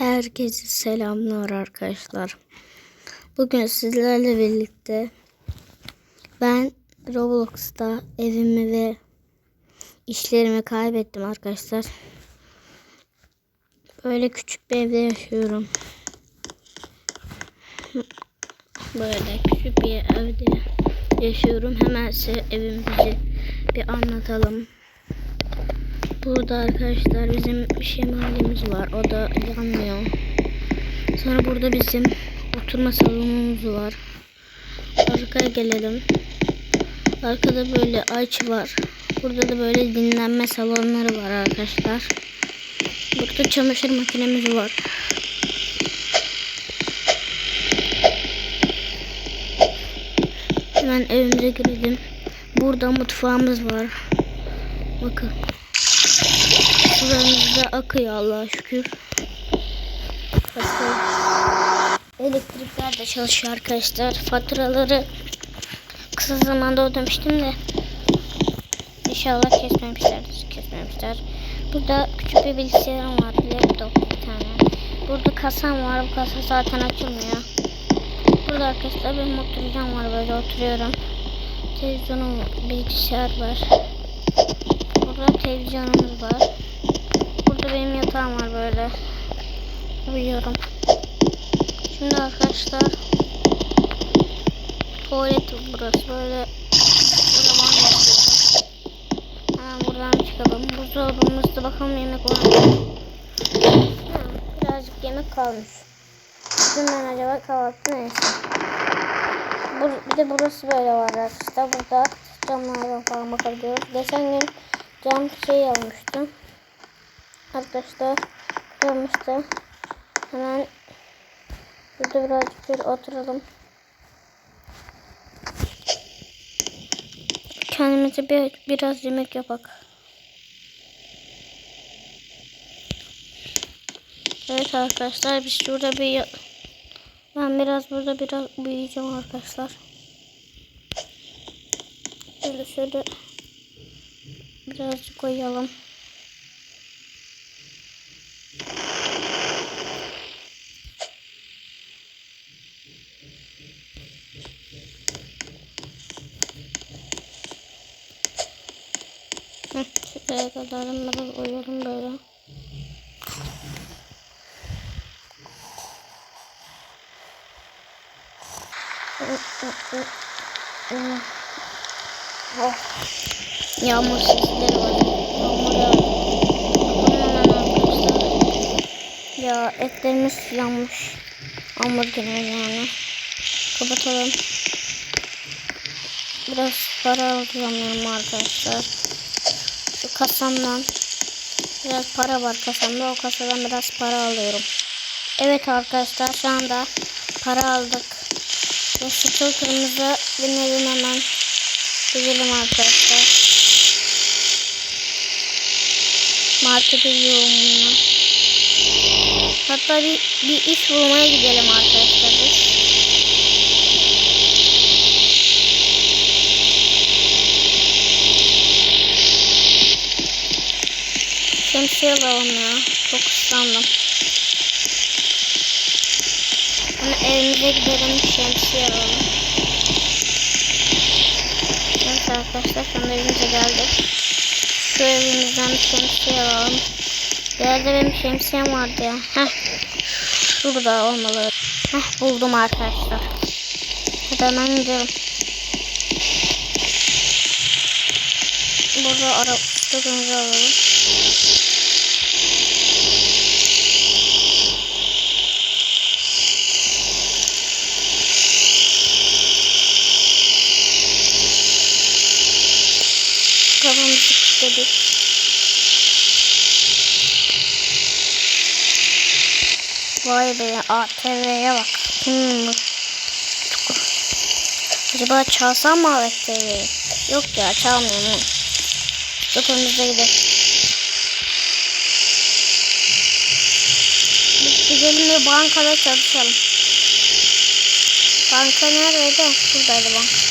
Herkese selamlar arkadaşlar. Bugün sizlerle birlikte ben Roblox'ta evimi ve işlerimi kaybettim arkadaşlar. Böyle küçük bir evde yaşıyorum. Böyle küçük bir evde yaşıyorum. Hemen size evimizi bir anlatalım. Burada arkadaşlar bizim şemalimiz var. O da yanmıyor. Sonra burada bizim oturma salonumuz var. Arkaya gelelim. Arkada böyle ağaç var. Burada da böyle dinlenme salonları var arkadaşlar. Burada çamaşır makinemiz var. Hemen evimize girelim. Burada mutfağımız var. Bakın. Sularımız da akıyor Allah'a şükür. Elektrikler de çalışıyor arkadaşlar. Faturaları kısa zamanda ödemiştim de. İnşallah kesmemişlerdir. Kesmemişler. Burada küçük bir bilgisayarım var. Laptop bir tane. Burada kasam var. Bu kasa zaten açılmıyor. Burada arkadaşlar benim oturacağım var. Böyle oturuyorum. Televizyonum, bilgisayar var. Burada televizyonumuz var. Benim yatağım var böyle. Uyuyorum. Şimdi arkadaşlar tuvalet burası böyle banyo yapıyorum. Hemen buradan çıkalım. Buzdolabımızda bakalım yemek var mı? Birazcık yemek kalmış. Dünden acaba kahvaltı neyse. Bur bir de burası böyle var arkadaşlar. Burada camlardan falan bakabiliyoruz. Geçen gün cam şey almıştım. Arkadaşlar görmüştüm. Hemen burada birazcık bir oturalım. Kendimize bir, biraz yemek yapak. Evet arkadaşlar biz şurada bir ben biraz burada biraz büyüyeceğim arkadaşlar. Şöyle şöyle birazcık koyalım. Heh, Biraz koyalım böyle. Yağmur sesleri var. Yağmur yağıyor. Ya etlerimiz yanmış. Hamburger yani. Kapatalım. Biraz para alacağım arkadaşlar. Şu kasamdan biraz para var kasamda. O kasadan biraz para alıyorum. Evet arkadaşlar şu anda para aldık. Ve sıfır kırmızı binelim hemen. Gidelim arkadaşlar. Markete yoğunluğuna. Hatta bir, bir iş bulmaya gidelim arkadaşlar biz. Şemsiye alalım ya. Çok ıslandım. Hemen evimize gidelim şemsiye alalım. Evet arkadaşlar sonra evimize geldik. Şu evimizden bir şemsiye alalım. Yerde benim şemsiyem vardı ya. Heh. Şurada olmalı. Heh buldum arkadaşlar. Hadi hemen gidelim. Burada ara tutucunuzu alalım. Vay be ATV'ye bak. Hmm. Acaba çalsam mı ATV'yi? Yok ya çalmıyorum. Önümüze gidelim. Gidelim bir bankada çalışalım. Banka neredeydi? Buradaydı banka.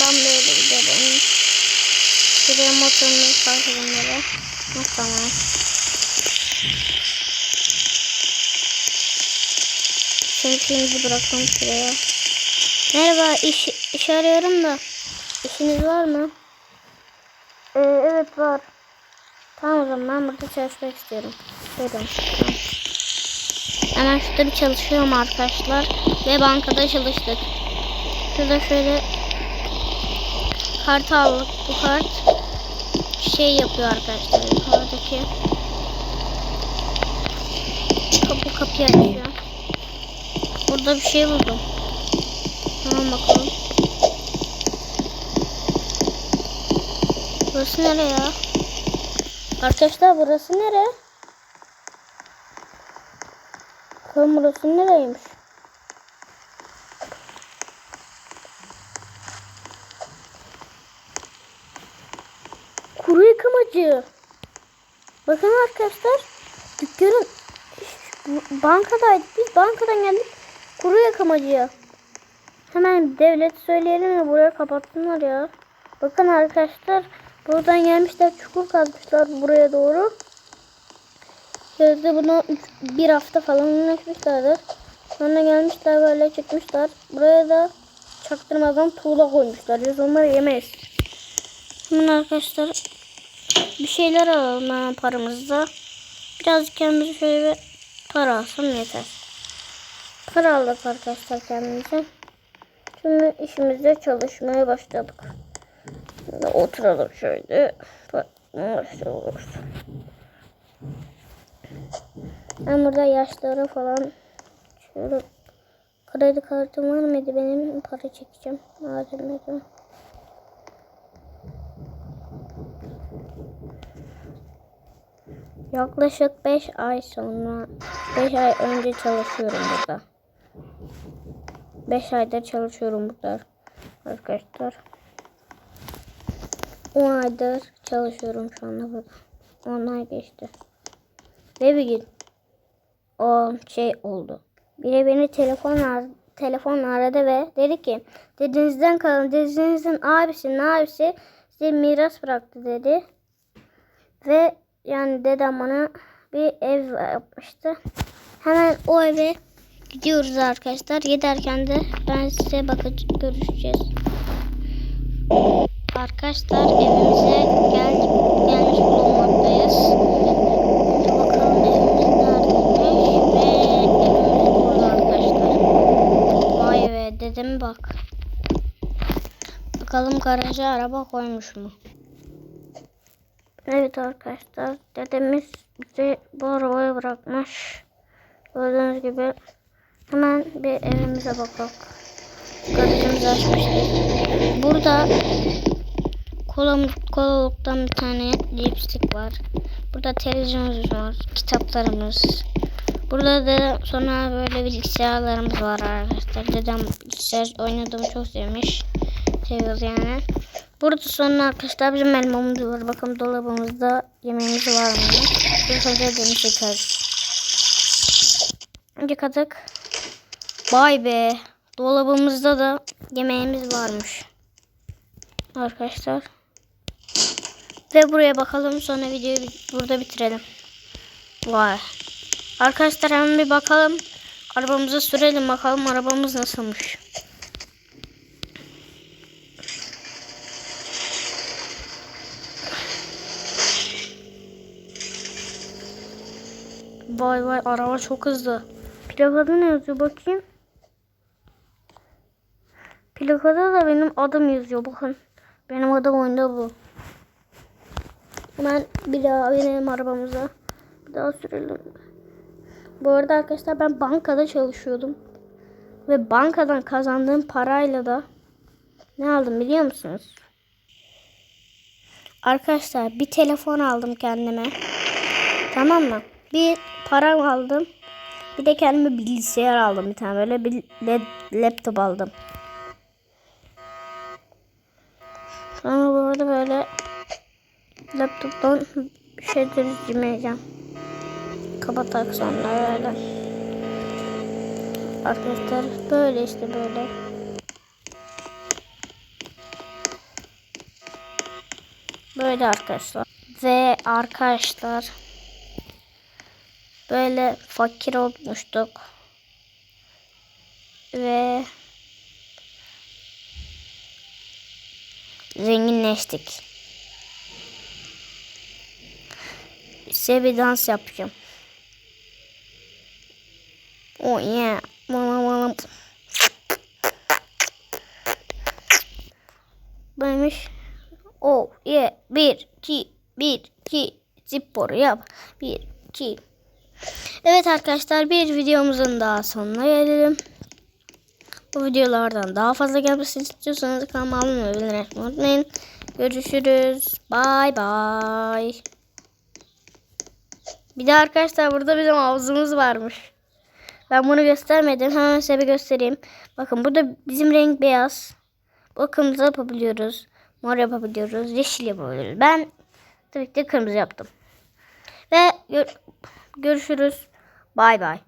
Ben gidelim. Şuraya motorunu böyle. Ha, Tamam. Seninkimizi bırakalım şuraya. Merhaba iş, iş arıyorum da. İşiniz var mı? Ee, evet var. Tamam o zaman ben burada çalışmak istiyorum. Buyurun. Tamam. Hemen şurada bir çalışıyorum arkadaşlar. Ve bankada çalıştık. Şurada şöyle kart aldık. Bu kart şey yapıyor arkadaşlar. Yukarıdaki kapı kapıyı açıyor. Burada bir şey buldum. Tamam bakalım. Burası nere ya? Arkadaşlar burası nere? Burası nereymiş? Yıkamacı. Bakın arkadaşlar. Dükkanın bankadaydık. Biz bankadan geldik. Kuru yıkamacıya. Hemen devlet söyleyelim ya buraya kapatsınlar ya. Bakın arkadaşlar. Buradan gelmişler çukur kazmışlar buraya doğru. Sözde bunu bir hafta falan uğraşmışlardır. Sonra gelmişler böyle çıkmışlar. Buraya da çaktırmadan tuğla koymuşlar. Biz onları yemeyiz. Şimdi arkadaşlar bir şeyler alalım hemen paramızda. Birazcık kendimize şöyle bir para alsam yeter. Para aldık arkadaşlar kendimize. Şimdi işimizde çalışmaya başladık. Şimdi oturalım şöyle. Başlıyoruz. Ben burada yaşları falan şöyle kredi kartım var mıydı benim para çekeceğim. Madem Yaklaşık 5 ay sonra 5 ay önce çalışıyorum burada. 5 aydır çalışıyorum burada arkadaşlar. 10 aydır çalışıyorum şu anda burada. 10 ay geçti. Ve bir gün o şey oldu. Biri beni telefon ar telefon aradı ve dedi ki dedenizden kalın dedenizin abisi ne abisi size miras bıraktı dedi. Ve yani dedem bana bir ev yapmıştı. Hemen o eve gidiyoruz arkadaşlar. Giderken de ben size bakıp görüşeceğiz. Arkadaşlar evimize geldik, gelmiş bulunmaktayız. Dedeme bak. Bakalım garaja araba koymuş mu? Evet arkadaşlar dedemiz bizi bu arabayı bırakmış. Gördüğünüz gibi hemen bir evimize bakalım. Garajımızı açmıştık. Burada kolam, kolaluktan bir tane lipstick var. Burada televizyonumuz var. Kitaplarımız. Burada da sonra böyle bilgisayarlarımız var arkadaşlar. Dedem bilgisayar oynadığımı çok sevmiş. Seviyoruz yani. Burada sonra arkadaşlar bizim elmamız var. Bakın dolabımızda yemeğimiz var mı? Burada sonra deniz çekeriz. Önce katık. Vay be. Dolabımızda da yemeğimiz varmış. Arkadaşlar. Ve buraya bakalım sonra videoyu burada bitirelim. Vay. Arkadaşlar hemen bir bakalım. Arabamızı sürelim bakalım arabamız nasılmış. Vay vay araba çok hızlı. Plakada ne yazıyor bakayım. Plakada da benim adım yazıyor bakın. Benim adım oyunda bu. Hemen bir daha binelim arabamıza. Bir daha sürelim. Bu arada arkadaşlar ben bankada çalışıyordum. Ve bankadan kazandığım parayla da ne aldım biliyor musunuz? Arkadaşlar bir telefon aldım kendime. Tamam mı? Bir param aldım. Bir de kendime bilgisayar aldım bir tane böyle bir laptop aldım. Sonra bu arada böyle laptoptan bir şeyler izlemeyeceğim. Kapatak sonra öyle. Arkadaşlar böyle işte böyle. Böyle arkadaşlar. Ve arkadaşlar böyle fakir olmuştuk. Ve zenginleştik. Size bir dans yapacağım. Oh yeah. Böylemiş. Oh yeah. Bir, iki, bir, iki. Spor yap. Bir, iki. Evet arkadaşlar bir videomuzun daha sonuna gelelim. Bu videolardan daha fazla gelmesini istiyorsanız kanalıma abone olmayı unutmayın. Görüşürüz. Bay bay. Bir de arkadaşlar burada bizim havuzumuz varmış. Ben bunu göstermedim. Hemen size bir göstereyim. Bakın burada bizim renk beyaz. Bu kırmızı yapabiliyoruz. Mor yapabiliyoruz. Yeşil yapabiliyoruz. Ben tabii ki de kırmızı yaptım. Ve gör- görüşürüz. Bay bay.